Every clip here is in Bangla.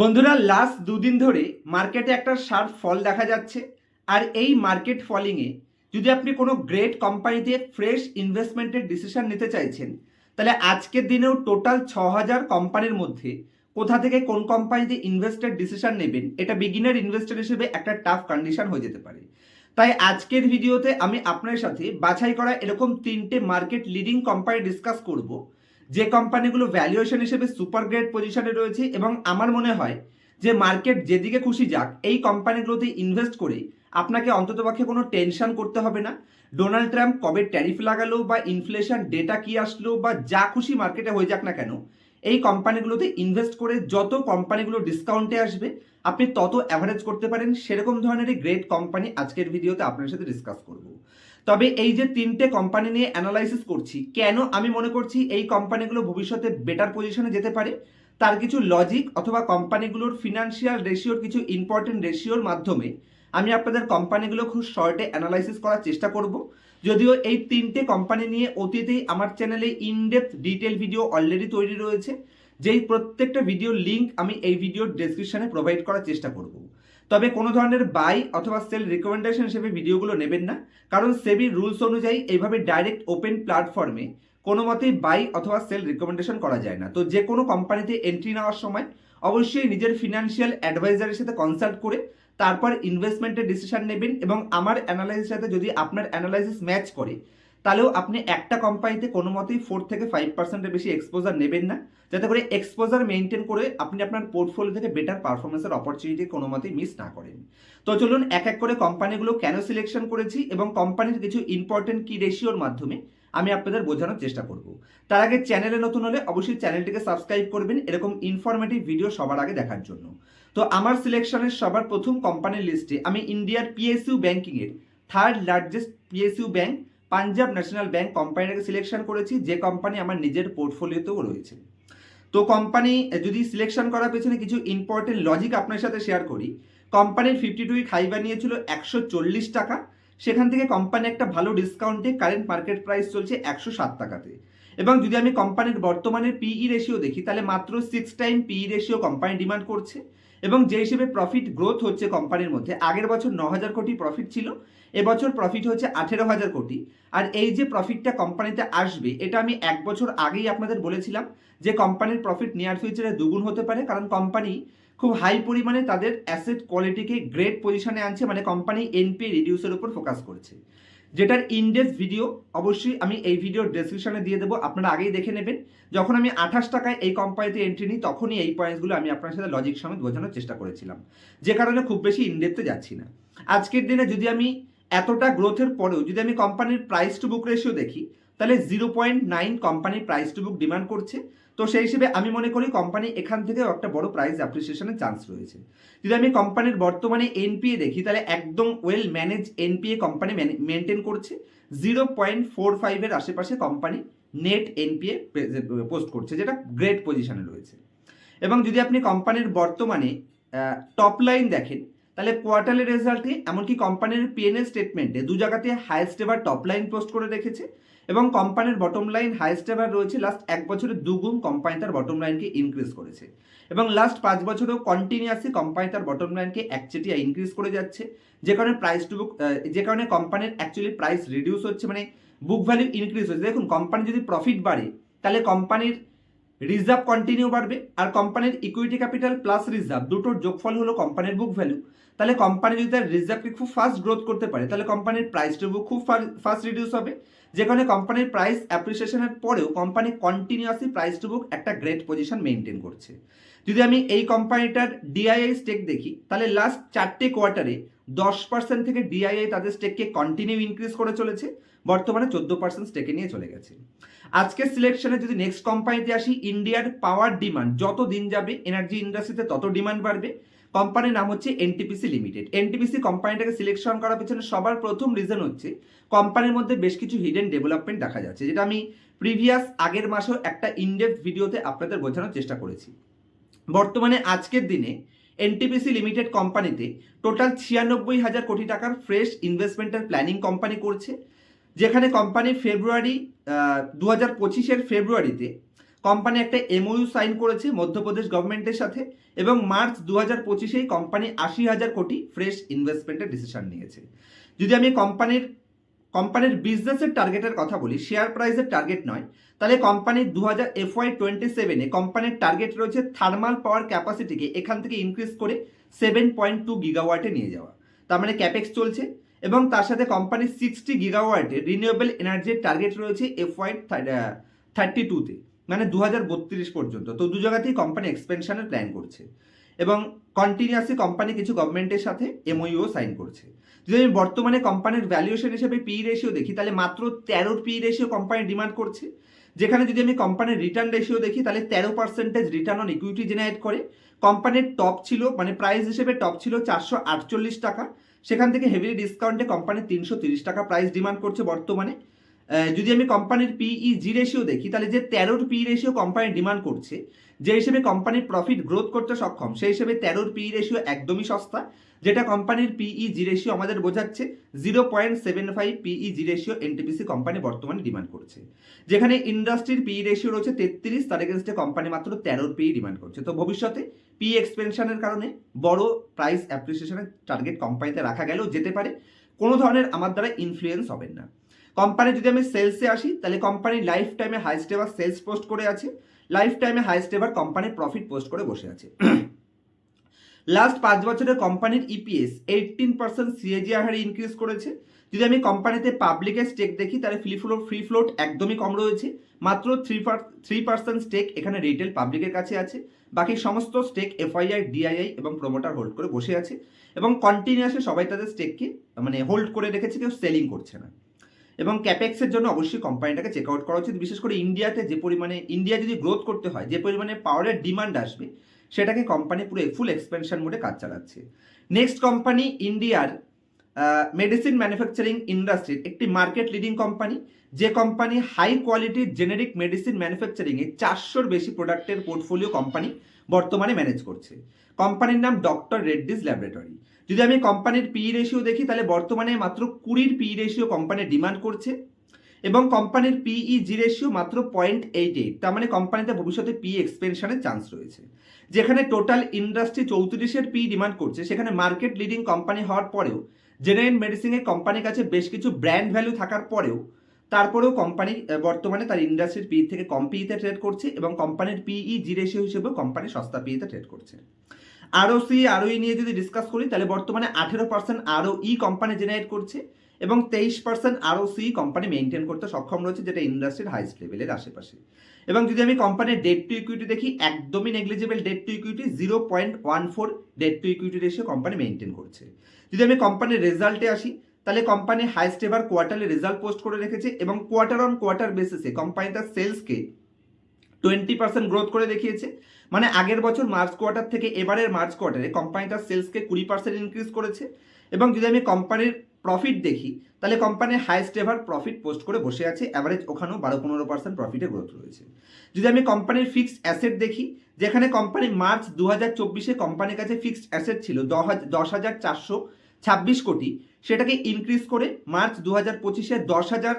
বন্ধুরা লাস্ট দুদিন ধরে মার্কেটে একটা শার্প ফল দেখা যাচ্ছে। আর এই মার্কেট ফলিংয়ে যদি আপনি কোনো গ্রেট কোম্পানিতে ফ্রেশ ইনভেস্টমেন্টের ডিসিশন নিতে চাইছেন, তাহলে আজকের দিনেও টোটাল ছ হাজার কোম্পানির মধ্যে কোথা থেকে কোন কোম্পানিতে ইনভেস্টের ডিসিশন নেবেন, এটা বিগিনার ইনভেস্টর হিসেবে একটা টাফ কন্ডিশন হয়ে যেতে পারে। তাই আজকের ভিডিওতে আমি আপনার সাথে বাছাই করা এরকম তিনটে মার্কেট লিডিং কোম্পানি ডিসকাস করব। যে কোম্পানিগুলো ভ্যালুয়েশন হিসেবে সুপার গ্রেড পজিশনে রয়েছে এবং আমার মনে হয় যে মার্কেট যেদিকে খুশি যাক, এই কোম্পানিগুলোতে ইনভেস্ট করে আপনাকে অন্ততপক্ষে কোনো টেনশন করতে হবে না। ডোনাল্ড ট্রাম্প কবে ট্যারিফ লাগালো বা ইনফ্লেশন ডেটা কি আসলো বা যা খুশি মার্কেটে হয়ে যাক না কেন, এই কোম্পানিগুলোতে ইনভেস্ট করে যত কোম্পানিগুলো ডিসকাউন্টে আসবে, আপনি তত অ্যাভারেজ করতে পারেন। সেরকম ধরনেরই গ্রেট কোম্পানি আজকের ভিডিওতে আপনার সাথে ডিসকাস করব। তবে এই যে তিনটে কোম্পানি নিয়ে অ্যানালাইসিস করছি, কেন আমি মনে করছি এই কোম্পানিগুলো ভবিষ্যতে বেটার পজিশনে যেতে পারে? তার কিছু লজিক অথবা কোম্পানিগুলোর ফিনান্সিয়াল রেশিওর কিছু ইম্পর্টেন্ট রেশিওর মাধ্যমে আমি আপনাদের কোম্পানিগুলো খুব শর্টে অ্যানালাইসিস করার চেষ্টা করব। যদিও এই তিনটে কোম্পানি নিয়ে অতীতেই আমার চ্যানেলে ইনডেপথ ডিটেল ভিডিও অলরেডি তৈরি রয়েছে, যেই প্রত্যেকটা ভিডিওর লিঙ্ক আমি এই ভিডিওর ডেসক্রিপশনে প্রোভাইড করার চেষ্টা করব। তবে কোনো ধরনের বাই অথবা সেল রিকমেন্ডেশন হিসেবে ভিডিওগুলো নেবেন না। কারণ সেবির রুলস অনুযায়ী এইভাবে ডাইরেক্ট ওপেন প্ল্যাটফর্মে কোনো মতেই বাই অথবা সেল রিকমেন্ডেশন করা যায় না। তো যে কোনো কোম্পানিতে এন্ট্রি নেওয়ার সময় অবশ্যই নিজের ফিনান্সিয়াল অ্যাডভাইজারের সাথে কনসাল্ট করে তারপর ইনভেস্টমেন্টের ডিসিশন নেবেন এবং আমার অ্যানালাইসিসের সাথে যদি আপনার অ্যানালাইসিস ম্যাচ করে তাহলেও আপনি একটা কোম্পানিতে কোনো মতেই ফোর থেকে ফাইভ পার্সেন্টের বেশি এক্সপোজার নেবেন না। যাতে করে এক্সপোজার মেনটেন করে আপনি আপনার পোর্টফোলিও থেকে বেটার পারফরমেন্সের অপরচুনিটি কোনো মতেই মিস না করেন। তো চলুন এক এক করে কোম্পানিগুলো কেন সিলেকশন করেছি এবং কোম্পানির কিছু ইম্পর্টেন্ট কি রেশিওর মাধ্যমে আমি আপনাদের বোঝানোর চেষ্টা করব। তার আগে চ্যানেলে নতুন হলে অবশ্যই চ্যানেলটিকে সাবস্ক্রাইব করবেন এরকম ইনফরমেটিভ ভিডিও সবার আগে দেখার জন্য। তো আমার সিলেকশনের সবার প্রথম কোম্পানির লিস্টে আমি ইন্ডিয়ার পিএসইউ ব্যাংকিংয়ের third largest PSU bank Punjab National Bank কোম্পানিটাকে selection করেছি, যে কোম্পানি আমার নিজের পোর্টফোলিওতেও রয়েছে। তো কোম্পানি যদি সিলেকশন করার পেছনে কিছু ইম্পর্টেন্ট লজিক আপনার সাথে শেয়ার করি, কোম্পানির ফিফটি টু উইক হাই বানিয়েছিল একশো চল্লিশ টাকা, সেখান থেকে কোম্পানি একটা ভালো ডিসকাউন্টে কারেন্ট মার্কেট প্রাইস চলছে একশো সাত টাকাতে। এবং যদি আমি কোম্পানির বর্তমানের পিই রেশিও দেখি, তাহলে মাত্র six time PE ratio company demand করছে। এবং যে হিসেবে প্রফিট গ্রোথ হচ্ছে কোম্পানির মধ্যে, আগের বছর ন হাজার কোটি প্রফিট ছিল, এবছর প্রফিট হচ্ছে আঠেরো হাজার কোটি। আর এই যে প্রফিটটা কোম্পানিতে আসবে, এটা আমি এক বছর আগেই আপনাদের বলেছিলাম যে কোম্পানির প্রফিট নিয়ার ফিউচারে দুগুণ হতে পারে, কারণ কোম্পানি খুব হাই পরিমাণে তাদের অ্যাসেট কোয়ালিটিকে গ্রেট পজিশনে আনছে মানে কোম্পানি এনপি রিডিউসের উপর ফোকাস করছে। যেটার ইনডেক্স ভিডিও অবশ্যই আমি এই ভিডিওর ডেসক্রিপশানে দিয়ে দেবো। আপনারা আগেই দেখে নেবেন। যখন আমি আঠাশ টাকায় এই কোম্পানিতে এন্ট্রি নিই, তখনই এই পয়েন্টসগুলো আমি আপনার সাথে লজিক সমেত বোঝানোর চেষ্টা করেছিলাম। যে কারণে খুব বেশি ইনডেপতে যাচ্ছি না। আজকের দিনে যদি আমি এতটা গ্রোথের পরেও যদি আমি কোম্পানির প্রাইস টু বুক রেশিও দেখি তাহলে জিরো পয়েন্ট নাইন কোম্পানির প্রাইস টু বুক ডিমান্ড করছে। তো সেই হিসেবে আমি মনে করি কোম্পানি এখান থেকেও একটা বড় প্রাইস অ্যাপ্রিসিয়েশনের চান্স রয়েছে। যদি আমি কোম্পানির বর্তমানে এনপিএ দেখি, তাহলে একদম well manage NPA company maintain করছে। জিরো পয়েন্ট ফোর ফাইভের আশেপাশে কোম্পানি নেট এনপিএ পোস্ট করছে, যেটা গ্রেট পজিশনে রয়েছে। এবং যদি আপনি কোম্পানির বর্তমানে টপ লাইন দেখেন, তাহলে কোয়ার্টারলি রেজাল্টে এমনকি কোম্পানির পিএনএল স্টেটমেন্টে দু জায়গাতে হাইয়েস্ট এবার টপ লাইন পোস্ট করে রেখেছে। এবং কোম্পানির বটম লাইন হাইয়েস্ট এবার রয়েছে। লাস্ট এক বছরে দুগুণ কোম্পানি তার বটম লাইনকে ইনক্রিজ করেছে। এবং লাস্ট পাঁচ বছরেও কন্টিনিউয়াসলি কোম্পানি তার বটম লাইনকে একচেটিয়া ইনক্রিজ করে যাচ্ছে। যে কারণে প্রাইস টু বুক যে কারণে কোম্পানির অ্যাকচুয়ালি প্রাইস রিডিউস হচ্ছে মানে বুক ভ্যালু ইনক্রিজ হচ্ছে। দেখুন কোম্পানি যদি প্রফিট বাড়ে, তাহলে কোম্পানির রিজার্ভ কন্টিনিউ বাড়বে। আর কোম্পানির ইকুইটি ক্যাপিটাল প্লাস রিজার্ভ দুটোর যোগফল হলো কোম্পানির বুক ভ্যালু তাহলে কোম্পানি যদি তার রিজার্ভকে খুব ফাস্ট গ্রোথ করতে পারে, তাহলে কোম্পানির প্রাইস টু বুক খুব ফাস্ট রিডিউস হবে। যেখানে কোম্পানির প্রাইস অ্যাপ্রিসিয়েশনের পরেও company continuously price to book একটা গ্রেট পজিশন মেনটেন করছে। যদি আমি এই কোম্পানিটার ডিআইআই স্টেক দেখি, তাহলে লাস্ট চারটে কোয়ার্টারে দশ পার্সেন্ট থেকে ডিআইআই তাদের স্টেককে কন্টিনিউ ইনক্রিজ করে চলেছে, বর্তমানে চোদ্দ পার্সেন্ট স্টেকে নিয়ে চলে গেছে। আজকে সিলেকশনে যদি নেক্সট কোম্পানিতে আসি ইন্ডিয়ার পাওয়ার ডিমান্ড যত দিন যাবে এনার্জি ইন্ডাস্ট্রিতে তত ডিমান্ড বাড়বে। কোম্পানির নাম হচ্ছে এনটিপিসি লিমিটেড এনটিপিসি কোম্পানিটাকে সিলেকশন করার পিছনে সবার প্রথম রিজন হচ্ছে কোম্পানির মধ্যে বেশ কিছু হিডেন ডেভেলপমেন্ট দেখা যাচ্ছে, যেটা আমি প্রিভিয়াস আগের মাসেও একটা ইনডেপ ভিডিওতে আপনাদের বোঝানোর চেষ্টা করেছি। বর্তমানে আজকের দিনে এনটিপিসি লিমিটেড কোম্পানিতে টোটাল ছিয়ানব্বই হাজার কোটি টাকার ফ্রেশ ইনভেস্টমেন্টের প্ল্যানিং কোম্পানি করছে, যেখানে কোম্পানি ফেব্রুয়ারি দু হাজার পঁচিশের ফেব্রুয়ারিতে কোম্পানি একটা এমওইউ সাইন করেছে মধ্যপ্রদেশ গভর্নমেন্টের সাথে এবং মার্চ দু হাজার পঁচিশেই কোম্পানি আশি হাজার কোটি ফ্রেশ ইনভেস্টমেন্টের ডিসিশন নিয়েছে। যদি আমি কোম্পানির কোম্পানির বিজনেসের টার্গেটের কথা বলি শেয়ার প্রাইসের টার্গেট নয়, তাহলে কোম্পানির দু হাজার এফওয়াই টোয়েন্টি সেভেনে কোম্পানির টার্গেট রয়েছে থার্মাল পাওয়ার ক্যাপাসিটিকে এখান থেকে ইনক্রিজ করে সেভেন পয়েন্ট টু গিগাওয়াটে নিয়ে যাওয়া। তার মানে ক্যাপেক্স চলছে এবং তার সাথে কোম্পানির সিক্সটি গিগাওয়াটের রিনিউয়েবল এনার্জির টার্গেট রয়েছে এফওয়াই থার্টি টুতে মানে দু হাজার বত্রিশ পর্যন্ত। তো দু জায়গাতেই কোম্পানি এক্সপেনশনের প্ল্যান করছে। এবং কন্টিনিউয়াসলি কোম্পানি কিছু গভর্নমেন্টের সাথে এমওইও সাইন করছে। যদি আমি বর্তমানে কোম্পানির ভ্যালুয়েশন হিসেবে পি রেশিও দেখি, তাহলে মাত্র তেরোর পি রেশিও কোম্পানি ডিমান্ড করছে। যেখানে যদি আমি কোম্পানির রিটার্ন রেশিও দেখি, তাহলে তেরো percentage return on equity generate করে কোম্পানির টপ ছিল মানে প্রাইস হিসেবে টপ ছিল চারশো আটচল্লিশ টাকা। সেখান থেকে হেভিলি ডিসকাউন্টে কোম্পানি তিনশো তিরিশ টাকা প্রাইস ডিমান্ড করছে বর্তমানে। যদি আমি কোম্পানির পিই জি রেশিও দেখি, তাহলে যে তেরোর পি রেশিও কোম্পানি ডিমান্ড করছে, যে হিসেবে কোম্পানির প্রফিট গ্রোথ করতে সক্ষম, সেই হিসেবে তেরোর পি রেশিও একদমই সস্তা, যেটা কোম্পানির পিই জি রেশিও আমাদের বোঝাচ্ছে zero point seven five PE G ratio NTPC company বর্তমানে ডিমান্ড করছে। যেখানে ইন্ডাস্ট্রির পি রেশিও রয়েছে তেত্রিশ, তার এগেনস্টে কোম্পানি মাত্র তেরোর পিই ডিমান্ড করছে। তো ভবিষ্যতে পি এক্সপেনশনের কারণে বড় প্রাইস অ্যাপ্রিসিয়েশনের টার্গেট কোম্পানিতে রাখা গেলেও যেতে পারে, কোনো ধরনের আমার দ্বারা ইনফ্লুয়েন্স হবেন না। কোম্পানি যদি আমি সেলসে আসি, তাহলে কোম্পানি লাইফ টাইমে হাইস্ট এভার সেলস পোস্ট করে আছে লাইফ টাইমে highest ever company profit post করে বসে আছে। লাস্ট পাঁচ বছরের কোম্পানির ইপিএস এইটিন পার্সেন্ট সিএজিআর হারে ইনক্রিজ করেছে। যদি আমি কোম্পানিতে পাবলিকের স্টেক দেখি, তাহলে ফ্রি ফ্লোট ফ্রি ফ্লোট একদমই কম রয়েছে। মাত্র থ্রি থ্রি পার্সেন্ট স্টেক এখানে রিটেল পাবলিকের কাছে আছে। বাকি সমস্ত স্টেক এফআইআই ডিআইআই এবং প্রমোটার হোল্ড করে বসে আছে। এবং কন্টিনিউয়াসলি সবাই তাদের স্টেককে মানে হোল্ড করে রেখেছে, কেউ সেলিং করছে না। এবং ক্যাপেক্সের জন্য অবশ্যই কোম্পানিটাকে চেক আউট করা উচিত। বিশেষ করে ইন্ডিয়াতে যে পরিমাণে ইন্ডিয়া যদি গ্রোথ করতে হয়, যে পরিমাণে পাওয়ারের ডিমান্ড আসবে, সেটাকে কোম্পানি পুরো ফুল এক্সপেনশন মোডে কাজ চালাচ্ছে। নেক্সট কোম্পানি ইন্ডিয়ার মেডিসিন ম্যানুফ্যাকচারিং ইন্ডাস্ট্রির একটি মার্কেট লিডিং কোম্পানি যে কোম্পানি হাই কোয়ালিটির জেনেরিক মেডিসিন ম্যানুফ্যাকচারিংয়ে চারশোর বেশি প্রোডাক্টের পোর্টফোলিও কোম্পানি বর্তমানে ম্যানেজ করছে। কোম্পানির নাম ডক্টর রেড্ডিস ল্যাবরেটরি যদি আমি কোম্পানির পি রেশিও দেখি, তাহলে বর্তমানে মাত্র কুড়ির পি রেশিও কোম্পানি ডিমান্ড করছে এবং কোম্পানির পিই জি রেশিও মাত্র পয়েন্ট এইট এইট তার মানে কোম্পানিতে ভবিষ্যতে পি এক্সপেনশনের চান্স রয়েছে। যেখানে টোটাল ইন্ডাস্ট্রি চৌত্রিশের পি ডিমান্ড করছে, সেখানে মার্কেট লিডিং কোম্পানি হওয়ার পরেও জেনারেল মেডিসিনের কোম্পানির কাছে বেশ কিছু ব্র্যান্ড ভ্যালু থাকার পরেও, তারপরেও কোম্পানি বর্তমানে তার ইন্ডাস্ট্রির পি থেকে কম পিতে ট্রেড করছে এবং কোম্পানির পিই জি রেশিও হিসেবেও কোম্পানি সস্তা পিতে ট্রেড করছে। আরও সি আরও ই নিয়ে যদি ডিসকাস করি, তাহলে বর্তমানে আঠেরো পার্সেন্ট আরও ই কোম্পানি জেনারেট করছে এবং তেইশ পার্সেন্ট আরও সি কোম্পানি মেনটেন করতে সক্ষম রয়েছে, যেটা ইন্ডাস্ট্রির হাইস্ট লেভেলের আশেপাশে। এবং যদি আমি কোম্পানির ডেট টু ইকুইটি দেখি, একদমই negligible debt to equity zero point one four debt to equity ratio company maintain করছে। যদি আমি কোম্পানির রেজাল্টে আসি, তাহলে company highest ever quarterly result post করে রেখেছে এবং কোয়ার্টার অন কোয়ার্টার বেসিসে কোম্পানি তার সেলসকে টোয়েন্টি পার্সেন্ট গ্রোথ করে দেখিয়েছে। মানে আগের বছর মার্চ কোয়ার্টার থেকে এবারের মার্চ কোয়ার্টারে কোম্পানি তার সেলসকে কুড়ি পার্সেন্ট ইনক্রিজ করেছে এবং যদি আমি কোম্পানির প্রফিট দেখি, তাহলে কোম্পানির হাইস্ট এভার প্রফিট পোস্ট করে বসে আছে। অ্যাভারেজ ওখানেও বারো পনেরো পার্সেন্ট প্রফিটে গ্রোথ রয়েছে। যদি আমি কোম্পানির ফিক্সড অ্যাসেট দেখি, যেখানে কোম্পানি মার্চ দু হাজার চব্বিশে কোম্পানির কাছে ফিক্সড অ্যাসেট ছিল দশ হাজার চারশো ছাব্বিশ কোটি, সেটাকে ইনক্রিজ করে মার্চ দু হাজার পঁচিশে দশ হাজার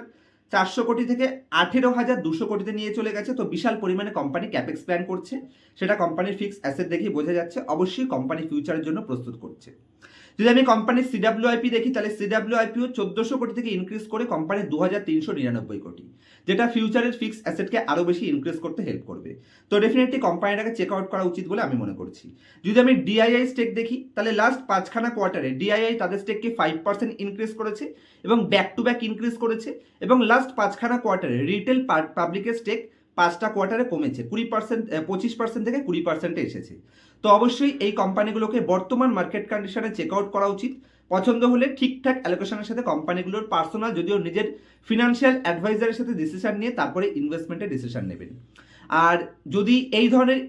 চারশো কোটি থেকে আঠেরো হাজার দুশো কোটিতে নিয়ে চলে গেছে। তো বিশাল পরিমাণে কোম্পানি ক্যাপেক্স প্ল্যান করছে। সেটা কোম্পানির ফিক্সড অ্যাসেট দেখেই বোঝা যাচ্ছে। অবশ্যই কোম্পানি ফিউচারের জন্য প্রস্তুত করছে। যদি আমি কোম্পানির সিডাব্লিউআইপি দেখি, তাহলে সিডাব্লিউআইপিও চোদ্দোশো কোটি থেকে ইনক্রিজ করে কোম্পানির দু হাজার তিনশো নিরানব্বই কোটি। যেটা ফিউচারের ফিক্সড অ্যাসেটকে আরও বেশি ইনক্রিজ করতে হেল্প করবে। তো ডেফিনেটলি কোম্পানিটাকে চেক আউট করা উচিত বলে আমি মনে করছি। যদি আমি ডিআইআই স্টেক দেখি, তাহলে লাস্ট পাঁচখানা কোয়ার্টারে ডিআইআই তাদের স্টেককে ফাইভ পার্সেন্ট ইনক্রিজ করেছে এবং ব্যাক টু ব্যাক ইনক্রিজ করেছে এবং লাস্ট পাঁচখানা কোয়ার্টারে রিটেল পাবলিকের স্টেক পাঁচটা কোয়ার্টারে কমেছে, কুড়ি পার্সেন্ট পঁচিশ পার্সেন্ট থেকে কুড়ি পার্সেন্টে এসেছে। তো অবশ্যই এই কোম্পানিগুলোকে বর্তমান মার্কেট কন্ডিশনে চেক আউট করা উচিত। পছন্দ হলে ঠিকঠাক অ্যালোকেশনের সাথে কোম্পানিগুলোর পার্সোনাল যদিও নিজের ফিনান্সিয়াল অ্যাডভাইজারের সাথে ডিসিশান নিয়ে তারপরে ইনভেস্টমেন্টের ডিসিশান নেবেন। আর যদি এই ধরনের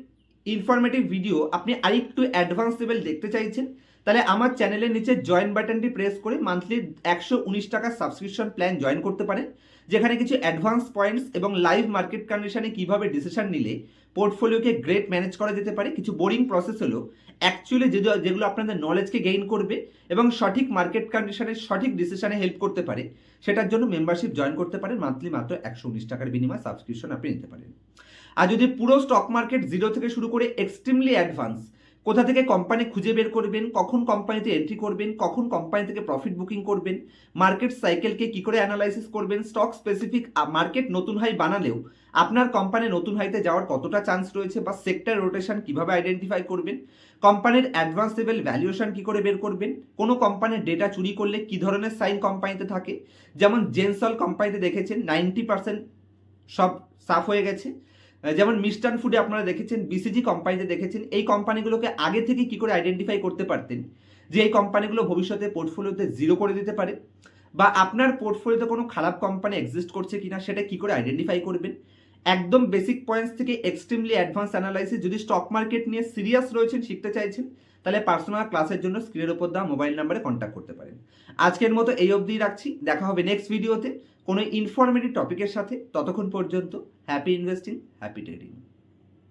ইনফরমেটিভ ভিডিও আপনি আরেকটু অ্যাডভান্স লেভেল দেখতে চাইছেন তাহলে আমার চ্যানেলের নিচে জয়েন বাটনটি প্রেস করে মান্থলি একশো উনিশ টাকার সাবস্ক্রিপশন প্ল্যান জয়েন করতে পারেন, যেখানে কিছু অ্যাডভান্স পয়েন্টস এবং লাইভ মার্কেট কন্ডিশনে কীভাবে ডিসিশন নিলে পোর্টফোলিওকে গ্রেট ম্যানেজ করা যেতে পারে, কিছু বোরিং প্রসেস হলো অ্যাকচুয়ালি যে যেগুলো আপনাদের নলেজকে গেইন করবে এবং সঠিক মার্কেট কন্ডিশনে সঠিক ডিসিশনে হেল্প করতে পারে, সেটার জন্য মেম্বারশিপ জয়েন করতে পারেন মান্থলি মাত্র একশো উনিশ টাকার বিনিময়ে সাবস্ক্রিপশন আপনি নিতে পারেন। আর যদি পুরো স্টক মার্কেট জিরো থেকে শুরু করে এক্সট্রিমলি অ্যাডভান্স কোথা থেকে কোম্পানি খুঁজে বের করবেন, কখন কোম্পানিতে এন্ট্রি করবেন, কখন কোম্পানি থেকে প্রফিট বুকিং করবেন মার্কেট সাইকেলকে কি করে অ্যানালাইসিস করবেন স্টক স্পেসিফিক মার্কেট নতুন হাই বানালেও আপনার কোম্পানি নতুন হাইতে যাওয়ার কতটা চান্স রয়েছে বা সেক্টর রোটেশন কীভাবে আইডেন্টিফাই করবেন কোম্পানির অ্যাডভান্স লেভেল ভ্যালুয়েশন কি করে বের করবেন, কোনো কোম্পানির ডেটা চুরি করলে কি ধরনের সাইন কোম্পানিতে থাকে, যেমন জেনসল কোম্পানিতে দেখেছেন নাইনটি পার্সেন্ট সব সাফ হয়ে গেছে যেমন মিস্টার্ন ফুডে আপনারা দেখেছেন বিসিজি কোম্পানিতে দেখেছেন, এই কোম্পানিগুলোকে আগে থেকে কি করে আইডেন্টিফাই করতে পারতেন? যে এই কোম্পানিগুলো ভবিষ্যতে পোর্টফোলিওতে জিরো করে দিতে পারে? বা আপনার পোর্টফোলিওতে কোনো খারাপ কোম্পানি এক্সিস্ট করছে কিনা, সেটা কি করে আইডেন্টিফাই করবেন? একদম বেসিক পয়েন্টস থেকে এক্সট্রিমলি অ্যাডভান্স অ্যানালাইসিস যদি স্টক মার্কেট নিয়ে সিরিয়াস রয়েছেন, শিখতে চাইছেন, তাহলে পার্সোনাল ক্লাসের জন্য স্ক্রিনের উপর দেওয়া মোবাইল নাম্বারে কন্ট্যাক্ট করতে পারেন। আজকের মতো এই অবধি রাখছি। দেখা হবে নেক্সট ভিডিওতে কোনো ইনফরমেটিভ টপিকের সাথে ততক্ষণ পর্যন্ত হ্যাপি ইনভেস্টিং হ্যাপি ট্রেডিং